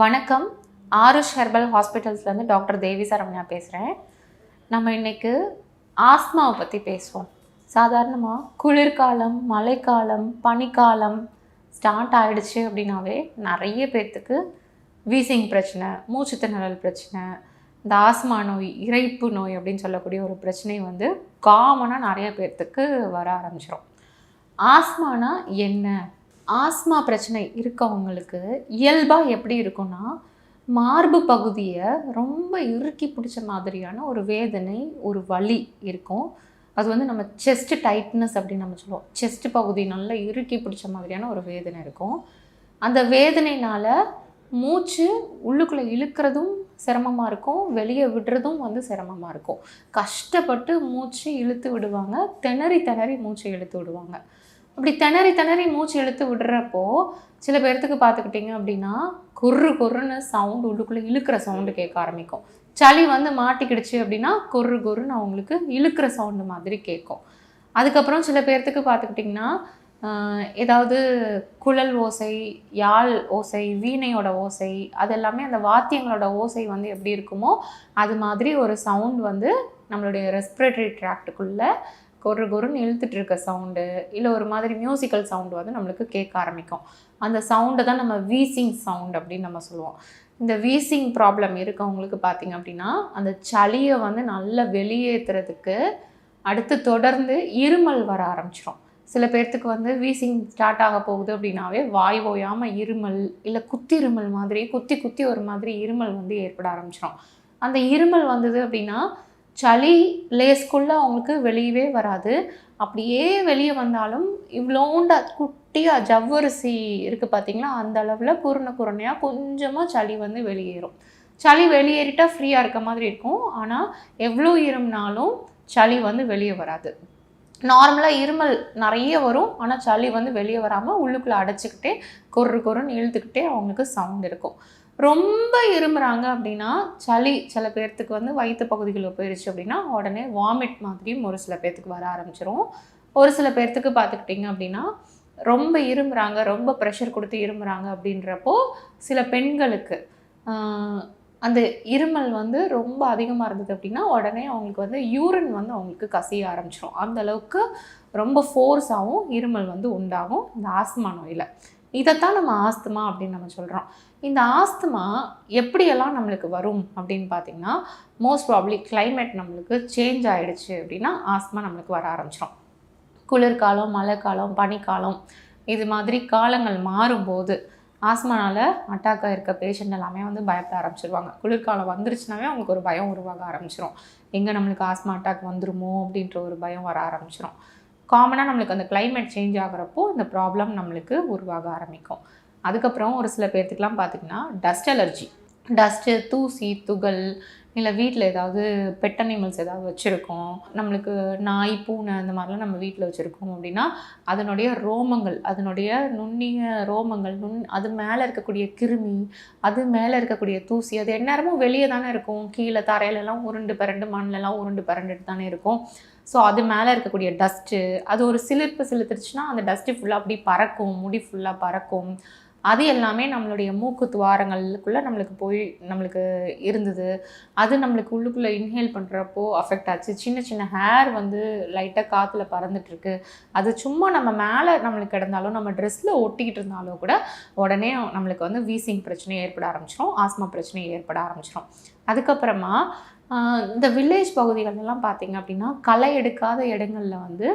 வணக்கம். ஆருஷ் ஹெர்பல் ஹாஸ்பிட்டல்ஸ்லேருந்து டாக்டர் தேவி சரவணா பேசுகிறேன் நம்ம இன்னைக்கு ஆஸ்மாவை பற்றி பேசுவோம். சாதாரணமாக குளிர்காலம் மழைக்காலம் பனிக்காலம் ஸ்டார்ட் ஆகிடுச்சு அப்படின்னாவே நிறைய பேர்த்துக்கு வீசிங் பிரச்சனை மூச்சு திணறல் பிரச்சனை இந்த ஆஸ்மா நோய் இறைப்பு நோய் அப்படின்னு சொல்லக்கூடிய ஒரு பிரச்சனை வந்து காமனாக நிறைய பேர்த்துக்கு வர ஆரம்பிச்சிடும் ஆஸ்மானா என்ன? ஆஸ்மா பிரச்சனை இருக்கவங்களுக்கு இயல்பாக எப்படி இருக்கும்னா மார்பு பகுதியை ரொம்ப இறுக்கி பிடிச்ச மாதிரியான ஒரு வேதனை ஒரு வலி இருக்கும். அது வந்து நம்ம செஸ்ட் டைட்னஸ் அப்படின்னு நம்ம சொல்லுவோம். செஸ்ட் பகுதி நல்லா இறுக்கி பிடிச்ச மாதிரியான ஒரு வேதனை இருக்கும். அந்த வேதனைனால் மூச்சு உள்ளுக்குள்ளே இழுக்கிறதும் சிரமமாக இருக்கும். வெளியே விடுறதும் வந்து சிரமமாக இருக்கும். கஷ்டப்பட்டு மூச்சு இழுத்து விடுவாங்க. திணறி திணறி மூச்சு இழுத்து விடுவாங்க. அப்படி திணறி திணறி மூச்சு இழுத்து விடுறப்போ சில பேர்த்துக்கு பார்த்துக்கிட்டிங்க அப்படின்னா கொர்ரு கொர்ருன்னு சவுண்டு உள்ளுக்குள்ளே இழுக்கிற சவுண்டு கேட்க ஆரம்பிக்கும். சளி வந்து மாட்டிக்கிடுச்சு அப்படின்னா கொர்ரு கொர்ருன்னு அவங்களுக்கு இழுக்கிற சவுண்டு மாதிரி கேட்கும். அதுக்கப்புறம் சில பேர்த்துக்கு பார்த்துக்கிட்டிங்கன்னா ஏதாவது குழல் ஓசை யாழ் ஓசை வீணையோட ஓசை அது எல்லாமே அந்த வாத்தியங்களோட ஓசை வந்து எப்படி இருக்குமோ அது மாதிரி ஒரு சவுண்ட் வந்து நம்மளுடைய ரெஸ்பிரேட்டரி ட்ராக்டுக்குள்ளே கொரு கொருன்னு இழுத்துட்டு இருக்க சவுண்டு இல்லை ஒரு மாதிரி மியூசிக்கல் சவுண்டு வந்து நம்மளுக்கு கேட்க ஆரம்பிக்கும். அந்த சவுண்டை தான் நம்ம வீசிங் சவுண்ட் அப்படின்னு நம்ம சொல்லுவோம். இந்த வீசிங் ப்ராப்ளம் இருக்கவங்களுக்கு பார்த்தீங்க அப்படின்னா அந்த சளியை வந்து நல்லா வெளியேற்றுறதுக்கு அடுத்து தொடர்ந்து இருமல் வர ஆரம்பிச்சிடும் சில பேர்த்துக்கு வந்து வீசிங் ஸ்டார்ட் ஆக போகுது அப்படின்னாவே வாய் ஓயாமல் இருமல் இல்லை குத்தி இருமல் மாதிரி குத்தி குத்தி ஒரு மாதிரி இருமல் வந்து ஏற்பட ஆரம்பிச்சிடும் அந்த இருமல் வந்தது அப்படின்னா சளி லேஸ்க்குள்ளே அவங்களுக்கு வெளியவே வராது. அப்படியே வெளியே வந்தாலும் இவ்வளோண்ட குட்டியாக ஜவ்வரிசி இருக்குது பார்த்தீங்களா அந்த அளவில் குருணை குருணையாக கொஞ்சமாக சளி வந்து வெளியேறும். சளி வெளியேறிட்டால் ஃப்ரீயாக இருக்க மாதிரி இருக்கும். ஆனால் எவ்வளோ இருமுனாலும் சளி வந்து வெளியே வராது. நார்மலாக இருமல் நிறைய வரும். ஆனால் சளி வந்து வெளியே வராமல் உள்ளுக்குள்ளே அடைச்சிக்கிட்டே கொர்ரு கொருன்னு இழுத்துக்கிட்டே அவங்களுக்கு சவுண்ட் இருக்கும். ரொம்ப இருமுறாங்க அப்படின்னா சளி சில பேர்த்துக்கு வந்து வயிற்று பகுதிகளில் போயிடுச்சு அப்படின்னா உடனே வாமிட் மாதிரியும் ஒரு சில பேர்த்துக்கு வர ஆரம்பிச்சிரும். ஒரு சில பேர்த்துக்கு பார்த்துக்கிட்டிங்க அப்படின்னா ரொம்ப இருமுறாங்க ரொம்ப ப்ரெஷர் கொடுத்து இருமுறாங்க அப்படின்றப்போ சில பெண்களுக்கு அந்த இருமல் வந்து ரொம்ப அதிகமாக இருந்தது அப்படின்னா உடனே அவங்களுக்கு வந்து யூரின் வந்து அவங்களுக்கு கசிய ஆரம்பிச்சிடும் அந்த அளவுக்கு ரொம்ப ஃபோர்ஸாகவும் இருமல் வந்து உண்டாகும். இந்த ஆஸ்மா நோயில். இதைத்தான் நம்ம ஆஸ்துமா அப்படின்னு நம்ம சொல்கிறோம் இந்த ஆஸ்துமா எப்படியெல்லாம் நம்மளுக்கு வரும் அப்படின்னு பார்த்தீங்கன்னா மோஸ்ட் ப்ராப்ளி கிளைமேட் நம்மளுக்கு சேஞ்ச் ஆகிடுச்சு அப்படின்னா ஆஸ்துமா நம்மளுக்கு வர ஆரம்பிச்சிடும் குளிர்காலம் மழைக்காலம் பனிக்காலம் இது மாதிரி காலங்கள் மாறும்போது ஆஸ்மானால் அட்டாக் ஆகிருக்க பேஷண்ட் எல்லாமே வந்து பயப்பட ஆரம்பிச்சிருவாங்க. குளிர்காலம் வந்துருச்சுனாவே அவங்களுக்கு ஒரு பயம் உருவாக ஆரம்பிச்சிரும். எங்கே நம்மளுக்கு ஆஸ்மா அட்டாக் வந்துருமோ அப்படின்ற ஒரு பயம் வர ஆரம்பிச்சிரும். காமனாக நம்மளுக்கு அந்த கிளைமேட் சேஞ்ச் ஆகுறப்போ இந்த ப்ராப்ளம் நம்மளுக்கு உருவாக ஆரம்பிக்கும். அதுக்கப்புறம் ஒரு சில பேர்த்துக்கெலாம் பார்த்திங்கன்னா டஸ்ட் அலர்ஜி டஸ்ட்டு தூசி துகள் இல்லை வீட்டில் ஏதாவது பெட் அனிமல்ஸ் ஏதாவது வச்சுருக்கோம். நம்மளுக்கு நாய் பூனை அந்த மாதிரிலாம் நம்ம வீட்டில் வச்சுருக்கோம் அப்படின்னா அதனுடைய ரோமங்கள் அதனுடைய நுண்ணிய ரோமங்கள் நுண் அது மேலே இருக்கக்கூடிய கிருமி அது மேலே இருக்கக்கூடிய தூசி அது எந்நேரமும் வெளியே தானே இருக்கும். கீழே தரையிலலாம் உருண்டு பரண்டு மண்ணிலலாம் உருண்டு பரண்டுட்டு தானே இருக்கும். ஸோ அது மேலே இருக்கக்கூடிய டஸ்ட்டு அது ஒரு சிலிர்ப்பு சிலுத்துருச்சுன்னா அந்த டஸ்ட்டு ஃபுல்லாக அப்படி பறக்கும் முடி ஃபுல்லாக பறக்கும். அது எல்லாமே நம்மளுடைய மூக்கு துவாரங்களுக்குள்ளே நம்மளுக்கு போய் நம்மளுக்கு இருந்தது. அது நம்மளுக்கு உள்ளுக்குள்ளே இன்ஹேல் பண்ணுறப்போ அஃபெக்ட் ஆச்சு. சின்ன சின்ன ஹேர் வந்து லைட்டாக காற்றுல பறந்துட்டுருக்கு. அது சும்மா நம்ம மேலே நம்மளுக்கு கிடந்தாலும் நம்ம ட்ரெஸ்ஸில் ஒட்டிக்கிட்டு இருந்தாலும் கூட உடனே நம்மளுக்கு வந்து வீசிங் பிரச்சனை ஏற்பட ஆரம்பிச்சிடும் ஆஸ்மா பிரச்சனை ஏற்பட ஆரம்பிச்சிடும் அதுக்கப்புறமா இந்த வில்லேஜ் பகுதிகளெல்லாம் பார்த்தீங்க அப்படின்னா களை எடுக்காத இடங்களில் வந்து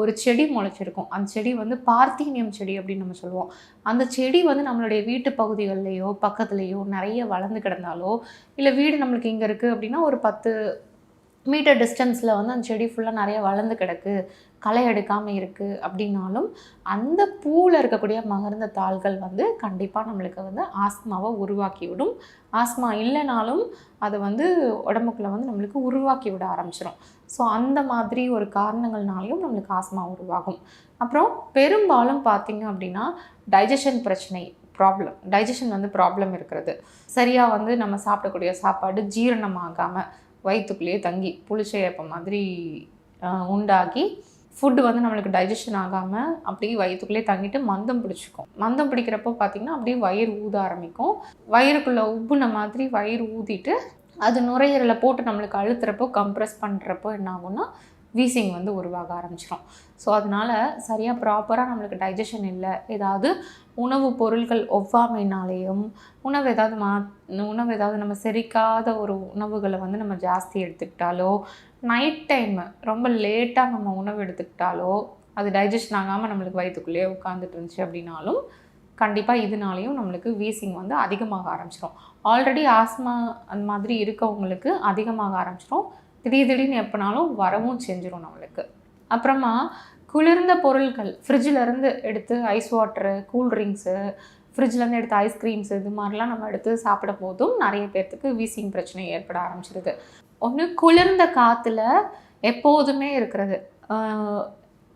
ஒரு செடி முளைச்சிருக்கும். அந்த செடி வந்து பார்த்தீனியம் செடி அப்படின்னு நம்ம சொல்லுவோம். அந்த செடி வந்து நம்மளுடைய வீட்டு பகுதிகள்லையோ பக்கத்துலேயோ நிறைய வளர்ந்து கிடந்தாலோ இல்லை வீடு நம்மளுக்கு இங்கே இருக்குது அப்படின்னா ஒரு பத்து மீட்டர் டிஸ்டன்ஸில் வந்து அந்த செடி ஃபுல்லாக நிறைய வளர்ந்து கிடக்கு களை எடுக்காமல் இருக்குது அப்படின்னாலும் அந்த பூவில் இருக்கக்கூடிய மகர்ந்த தாள்கள் வந்து கண்டிப்பாக நம்மளுக்கு வந்து ஆஸ்மாவை உருவாக்கி விடும் ஆஸ்மா இல்லைனாலும் அதை வந்து உடம்புக்குள்ளே வந்து நம்மளுக்கு உருவாக்கி விட ஆரம்பிச்சிடும் ஸோ அந்த மாதிரி ஒரு காரணங்கள்னாலையும் நம்மளுக்கு ஆஸ்மா உருவாகும். அப்புறம் பெரும்பாலும் பார்த்திங்க அப்படின்னா டைஜஷன் பிரச்சனை ப்ராப்ளம் டைஜஷன் வந்து ப்ராப்ளம் இருக்கிறது. சரியாக வந்து நம்ம சாப்பிடக்கூடிய சாப்பாடு ஜீரணமாகாமல் வயிற்றுக்குள்ளேயே தங்கி புளிச்ச ஏப்பம் மாதிரி உண்டாகி ஃபுட்டு வந்து நம்மளுக்கு டைஜஷன் ஆகாமல் அப்படியே வயிற்றுக்குள்ளே தங்கிட்டு மந்தம் பிடிச்சிக்கும். மந்தம் பிடிக்கிறப்போ பார்த்திங்கன்னா அப்படியே வயிறு ஊத ஆரம்பிக்கும். வயிறுக்குள்ளே உப்புன மாதிரி வயிறு ஊதிட்டு அது நுரையீரலை போட்டு நம்மளுக்கு அழுத்துறப்போ கம்ப்ரெஸ் பண்ணுறப்போ என்ன ஆகும்னா வீசிங் வந்து உருவாக ஆரம்பிச்சிடும் ஸோ அதனால் சரியாக ப்ராப்பராக நம்மளுக்கு டைஜஷன் இல்லை. ஏதாவது உணவு பொருட்கள் ஒவ்வாமைனாலேயும் உணவு ஏதாவது மா உணவு ஏதாவது நம்ம செரிக்காத ஒரு உணவுகளை வந்து நம்ம ஜாஸ்தி எடுத்துக்கிட்டாலோ நைட் டைம் ரொம்ப லேட்டாக நம்ம உணவு எடுத்துக்கிட்டாலோ அது டைஜஷன் ஆகாமல் நம்மளுக்கு வயிற்றுக்குள்ளேயே உட்காந்துட்டு இருந்துச்சு அப்படின்னாலும் கண்டிப்பாக இதனாலையும் நம்மளுக்கு வீசிங் வந்து அதிகமாக ஆரம்பிச்சிடும் ஆல்ரெடி ஆஸ்மா அந்த மாதிரி இருக்கவங்களுக்கு அதிகமாக ஆரம்பிச்சிடும் திடீர் திடீர்னு எப்போனாலும் வரவும் செஞ்சிடும் நம்மளுக்கு. அப்புறமா குளிர்ந்த பொருட்கள் ஃப்ரிட்ஜில் இருந்து எடுத்து ஐஸ் வாட்டரு கூல்ட்ரிங்க்ஸு ஃப்ரிட்ஜ்லேருந்து எடுத்த ஐஸ்கிரீம்ஸ் இது மாதிரிலாம் நம்ம எடுத்து சாப்பிட போதும் நிறைய பேர்த்துக்கு வீசிங் பிரச்சனை ஏற்பட ஆரம்பிச்சிருது. ஒன்று குளிர்ந்த காற்றுல எப்போதுமே இருக்கிறது.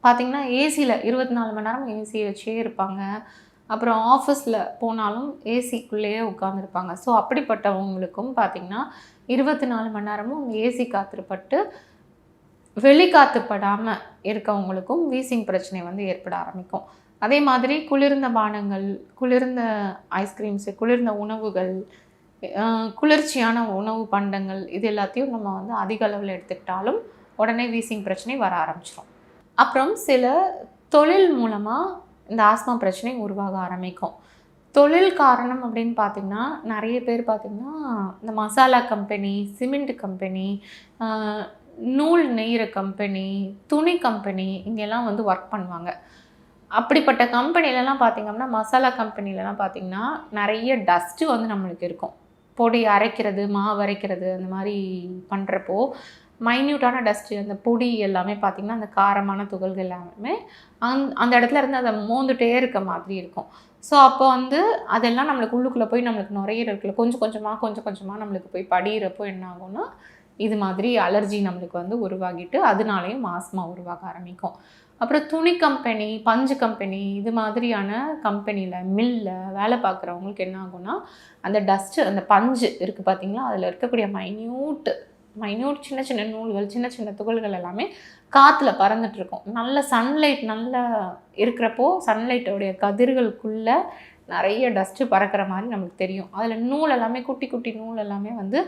பார்த்திங்கன்னா ஏசியில் இருபத்தி நாலு மணி நேரம் ஏசி வச்சே இருப்பாங்க. அப்புறம் ஆஃபீஸில் போனாலும் ஏசிக்குள்ளேயே உட்காந்துருப்பாங்க ஸோ அப்படிப்பட்டவங்களுக்கும் பார்த்திங்கன்னா இருபத்தி நாலு மணி நேரமும் ஏசி காற்றுப்பட்டு வெளிக்காத்துப்படாமல் இருக்கவங்களுக்கும் வீசிங் பிரச்சனை வந்து ஏற்பட ஆரம்பிக்கும். அதே மாதிரி குளிர்ந்த பானங்கள் குளிர்ந்த ஐஸ்கிரீம்ஸு குளிர்ந்த உணவுகள் குளிர்ச்சியான உணவு பண்டங்கள் இது எல்லாத்தையும் நம்ம வந்து அதிக அளவில் எடுத்துக்கிட்டாலும் உடனே வீசிங் பிரச்சனை வர ஆரம்பிச்சிடும் அப்புறம் சில தொழில் மூலமாக இந்த ஆஸ்மா பிரச்சனை உருவாக ஆரம்பிக்கும். தொழில் காரணம் அப்படின்னு பார்த்திங்கன்னா நிறைய பேர் பார்த்திங்கன்னா இந்த மசாலா கம்பெனி சிமெண்ட் கம்பெனி நூல் நெய்கிற கம்பெனி துணி கம்பெனி இங்கெல்லாம் வந்து ஒர்க் பண்ணுவாங்க. அப்படிப்பட்ட கம்பெனிலலாம் பார்த்திங்கன்னா மசாலா கம்பெனிலலாம் பார்த்திங்கன்னா நிறைய டஸ்ட்டு வந்து நம்மளுக்கு இருக்கும். பொடி அரைக்கிறது மாவு அரைக்கிறது அந்த மாதிரி பண்ணுறப்போ மைன்யூட்டான டஸ்ட்டு அந்த பொடி எல்லாமே பார்த்திங்கன்னா அந்த காரமான துகள்கள் எல்லாமே அந் அந்த இடத்துல இருந்து அதை மோந்துட்டே இருக்க மாதிரி இருக்கும். ஸோ அப்போ வந்து அதெல்லாம் நம்மளுக்கு உள்ளுக்குள்ளே போய் நம்மளுக்கு நுரையீரலுக்குள்ள கொஞ்சம் கொஞ்சமாக கொஞ்சம் கொஞ்சமாக நம்மளுக்கு போய் படிகிறப்போ என்ன ஆகும்னா இது மாதிரி அலர்ஜி நம்மளுக்கு வந்து உருவாகிட்டு அதனாலேயும் ஆஸ்மா உருவாக ஆரம்பிக்கும். அப்புறம் துணி கம்பெனி பஞ்சு கம்பெனி இது மாதிரியான கம்பெனியில் மில்லில் வேலை பார்க்குறவங்களுக்கு என்ன ஆகும்னா அந்த டஸ்ட்டு அந்த பஞ்சு இருக்குது பார்த்தீங்களா அதில் இருக்கக்கூடிய மைன்யூட்டு மைன்யூட் சின்ன சின்ன நூல்கள் சின்ன சின்ன துகள்கள் எல்லாமே காற்றுல பறந்துட்டு இருக்கும் நல்ல சன்லைட் நல்லா இருக்கிறப்போ சன்லைட்டோடைய கதிர்களுக்குள்ளே நிறைய டஸ்ட்டு பறக்கிற மாதிரி நமக்கு தெரியும். அதில் நூல் எல்லாமே குட்டி குட்டி நூல் எல்லாமே வந்து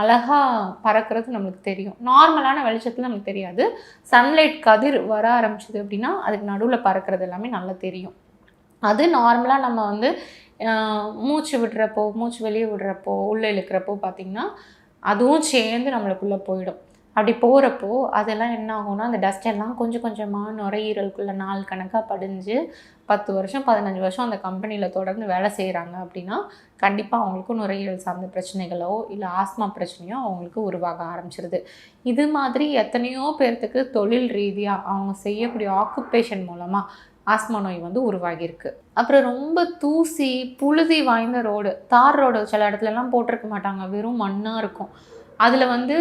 அழகாக பறக்கிறது நம்மளுக்கு தெரியும். நார்மலான வெளிச்சத்தில் நமக்கு தெரியாது. சன்லைட் கதிர் வர ஆரம்பிச்சது அப்படின்னா அதுக்கு நடுவில் பறக்கிறது எல்லாமே நல்லா தெரியும். அது நார்மலாக நம்ம வந்து மூச்சு விடுறப்போ மூச்சு வெளியே விடுறப்போ உள்ளே இழுக்கிறப்போ பார்த்திங்கன்னா அதுவும் சேர்ந்து நம்மளுக்குள்ளே போயிடும். அப்படி போகிறப்போ அதெல்லாம் என்ன ஆகும்னா அந்த டஸ்ட் எல்லாம் கொஞ்சம் கொஞ்சமாக நுரையீரலுக்குள்ள நாள் கணக்காக படிஞ்சு பத்து வருஷம் பதினஞ்சு வருஷம் அந்த கம்பெனியில் தொடர்ந்து வேலை செய்கிறாங்க அப்படின்னா கண்டிப்பாக அவங்களுக்கும் நுரையீரல் சார்ந்த பிரச்சனைகளோ இல்லை ஆஸ்மா பிரச்சனையோ அவங்களுக்கு உருவாக ஆரம்பிச்சிருது. இது மாதிரி எத்தனையோ பேர்த்துக்கு தொழில் ரீதியாக அவங்க செய்யக்கூடிய ஆக்குப்பேஷன் மூலமாக ஆஸ்மா நோய் வந்து உருவாகியிருக்கு. அப்புறம் ரொம்ப தூசி புழுதி வாய்ந்த ரோடு தார் ரோடு சில இடத்துலலாம் போட்டிருக்க மாட்டாங்க. வெறும் மண்ணாக இருக்கும். அதில் வந்து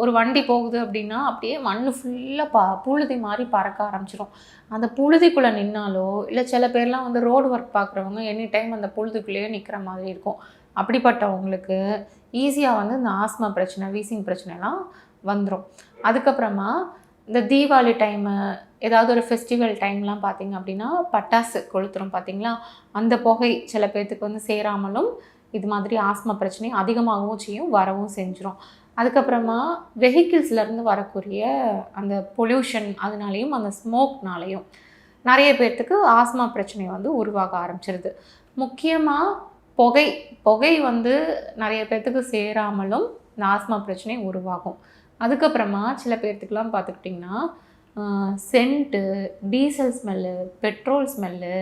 ஒரு வண்டி போகுது அப்படின்னா அப்படியே மண் ஃபுல்லாக பா புழுதி மாதிரி பறக்க ஆரம்பிச்சிடும் அந்த புழுதிக்குள்ளே நின்னாலோ இல்லை சில பேர்லாம் வந்து ரோடு ஒர்க் பார்க்குறவங்க எனி டைம் அந்த புழுதிக்குள்ளேயே நிற்கிற மாதிரி இருக்கும். அப்படிப்பட்டவங்களுக்கு ஈஸியாக வந்து இந்த ஆஸ்மா பிரச்சனை வீசிங் பிரச்சனைலாம் வந்துடும் அதுக்கப்புறமா இந்த தீபாவளி டைமு ஏதாவது ஒரு ஃபெஸ்டிவல் டைம்லாம் பார்த்தீங்க அப்படின்னா பட்டாசு கொளுத்துறோம் பார்த்தீங்களா அந்த புகை சில பேர்த்துக்கு வந்து சேராமலும் இது மாதிரி ஆஸ்மா பிரச்சனை அதிகமாகவும் செய்யும் வரவும் செஞ்சிடும் அதுக்கப்புறமா வெஹிக்கிள்ஸ்லேருந்து வரக்கூடிய அந்த பொல்யூஷன் அதனாலேயும் அந்த ஸ்மோக்னாலேயும் நிறைய பேர்த்துக்கு ஆஸ்மா பிரச்சனை வந்து உருவாக ஆரம்பிச்சிருது. முக்கியமாக புகை புகை வந்து நிறைய பேர்த்துக்கு சேராமலும் இந்த ஆஸ்மா பிரச்சனை உருவாகும். அதுக்கப்புறமா சில பேர்த்துக்கெலாம் பார்த்துக்கிட்டிங்கன்னா scent diesel smell petrol smell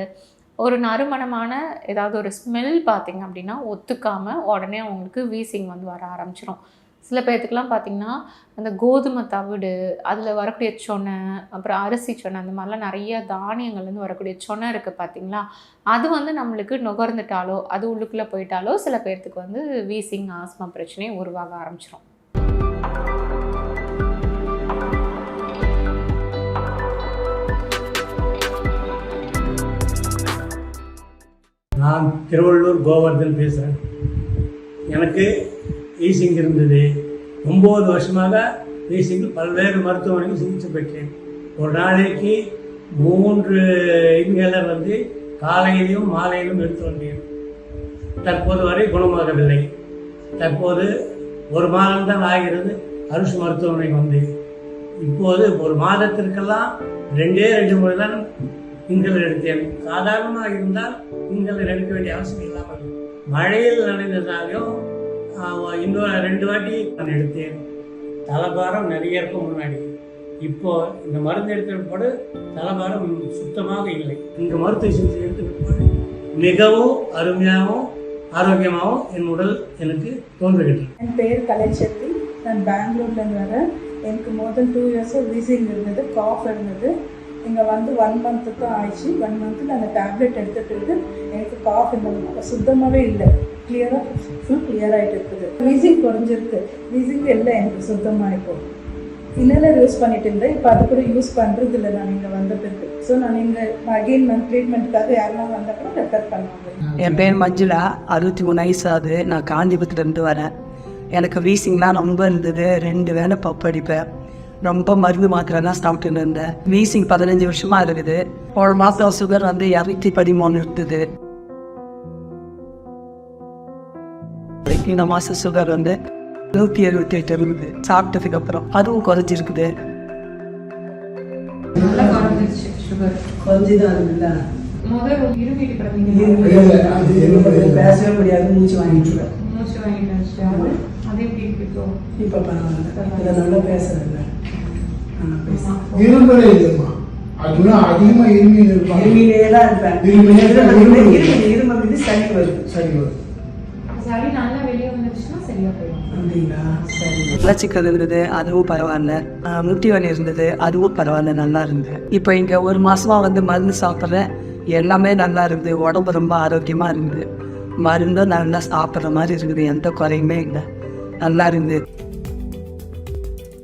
ஒரு நறுமணமான ஏதாவது ஒரு ஸ்மெல் பார்த்திங்க அப்படின்னா ஒத்துக்காமல் உடனே அவங்களுக்கு வீசிங் வந்து வர ஆரம்பிச்சிடும் சில பேர்த்துக்குலாம் பார்த்திங்கன்னா அந்த கோதுமை தவிடு அதில் வரக்கூடிய சொனை அப்புறம் அரிசி சொனை அந்த மாதிரிலாம் நிறைய தானியங்கள்லேருந்து வரக்கூடிய சொனை இருக்குது பார்த்தீங்களா? அது வந்து நம்மளுக்கு நுகர்ந்துட்டாலோ அது உள்ளுக்குள்ளே போயிட்டாலோ சில பேர்த்துக்கு வந்து வீசிங் ஆஸ்மா பிரச்சனையும் உருவாக ஆரம்பிச்சிடும் நான் திருவள்ளூர் கோவர்தன் பேசுகிறேன் எனக்கு ஈசிங் இருந்தது. ஒம்பது வருஷமாக ஈசிங்கில் பல்வேறு மருத்துவமனைகள் சிகிச்சை பெற்றேன். ஒரு நாளைக்கு மூன்று இன்ஹேலர் வந்து காலையிலும் மாலையிலும் எடுத்து வந்தேன். தற்போது வரை குணமாகவில்லை. தற்போது ஒரு மாதம்தான் ஆகிறது. அரசு மருத்துவமனை வந்து. இப்போது ஒரு மாதத்திற்கெல்லாம் ரெண்டே ரெண்டு முறை தான் இன்ஹேலர் எடுத்தேன். சாதாரணமாக இருந்தால் நீங்கள் நினைக்க வேண்டிய அவசியம் இல்லாமல் மழையில் நனைந்ததாலும் இன்னொரு ரெண்டு வாட்டி நான் எடுத்தேன். தலைபாரம் நிறைய இருக்கும் முன்னாடி. இப்போ இந்த மருந்து எடுத்த பிற்பாடு தலைபாரம் சுத்தமாக இல்லை. இந்த மருத்துவ சிகிச்சை எடுத்த பிற்பாடு மிகவும் அருமையாகவும் ஆரோக்கியமாகவும் என் உடல் எனக்கு தோன்றுகின்றது என் பெயர் கலைச்செட்டி. நான் பெங்களூர்லேருந்து வரேன். எனக்கு முதல் டூ இயர்ஸாக வீசிங் இருந்தது காஃப் இருந்தது. இங்கே வந்து ஒன் மந்த்து தான் ஆயிடுச்சு. ஒன் மந்த்தில் அந்த டேப்லெட் எடுத்துகிட்டு எனக்கு காஃப் இந்த சுத்தமாகவே இல்லை. கிளியராக ஃபுல் கிளியர் ஆகிட்டு இருக்குது. வீசிங் குறைஞ்சிருக்கு. வீசிங் இல்லை எனக்கு சுத்தமாக இப்போ இன்னலர் யூஸ் பண்ணிட்டு இருந்தேன். இப்போ அது கூட யூஸ் பண்ணுறது இல்லை. நான் இங்கே வந்த பிறகு. ஸோ நான் இங்கே அகெயின் நான் ட்ரீட்மெண்ட்டுக்காக யாரெல்லாம் வந்தால் ரெஃபர் பண்ணுவாங்க. என் பேர் மஞ்சுளா. அறுபத்தி மூணு வயசு ஆகுது. நான் காஞ்சிபுரத்துலேருந்து வரேன். எனக்கு வீசிங்லாம் ரொம்ப இருந்தது. ரெண்டு வேளை பப்படிப்பேன் ரொம்ப மருந்து மாத்திரை தான் சாப்பிட்டுன்னு இருந்தேன் வீசிங் பதினஞ்சு வருஷமா இருக்குது. ஒரு மாதம் சுகர் வந்து இரநூத்தி பதிமூணு இருந்தது. இந்த மாதம் சுகர் வந்து நூற்றி எழுபத்தி எட்டு இருக்குது சாப்பிட்டதுக்கு அப்புறம் அதுவும் குறைஞ்சிருக்குது. பேசவே முடியாது. மூச்சு வாங்கிட்டு மூச்சு வாங்கிட்டு இருந்துச்சு அது அது எப்படி இருக்கு இப்போ? இப்போ பரவாயில்ல. நல்லா பேசுறேன். இரும்பலே இல்லைம்மா அதுனா அதிகமா இருமி இருப்பாங்க இருமிலே தான் இருப்பேன். இருமிலே தான். இருமல் இருமல் இது சளி வருது. சரி வரும் சளி நல்லா வெளியே வந்துருச்சுன்னா சரியா போயிடும். வளர்ச்சிக்கிறது இருந்தது அதுவும் பரவாயில்ல. முட்டி வலி இருந்தது அதுவும் பரவாயில்ல நல்லா இருந்தது. இப்போ இங்கே ஒரு மாசமா வந்து மருந்து சாப்பிட்றேன் எல்லாமே நல்லா இருக்குது. உடம்பு ரொம்ப ஆரோக்கியமா இருக்குது. மருந்தும் நல்லா சாப்பிட்ற மாதிரி இருக்குது. எந்த குறையுமே இல்லை. நல்லா இருந்தது.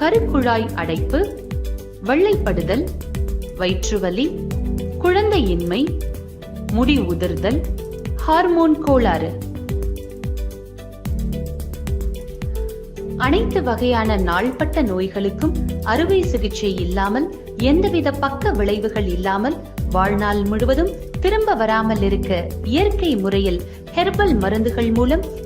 கருக்குழாய் அடைப்பு வெள்ளைப்படுதல் வயிற்றுவலி குழந்தையின்மை முடி உதிர்தல் ஹார்மோன் கோளாறு. அனைத்து வகையான நாள்பட்ட நோய்களுக்கும் அறுவை சிகிச்சை இல்லாமல் எந்தவித பக்க விளைவுகள் இல்லாமல் வாழ்நாள் முழுவதும் திரும்ப வராமல் இருக்க இயற்கை முறையில் ஹெர்பல் மருந்துகள் மூலம்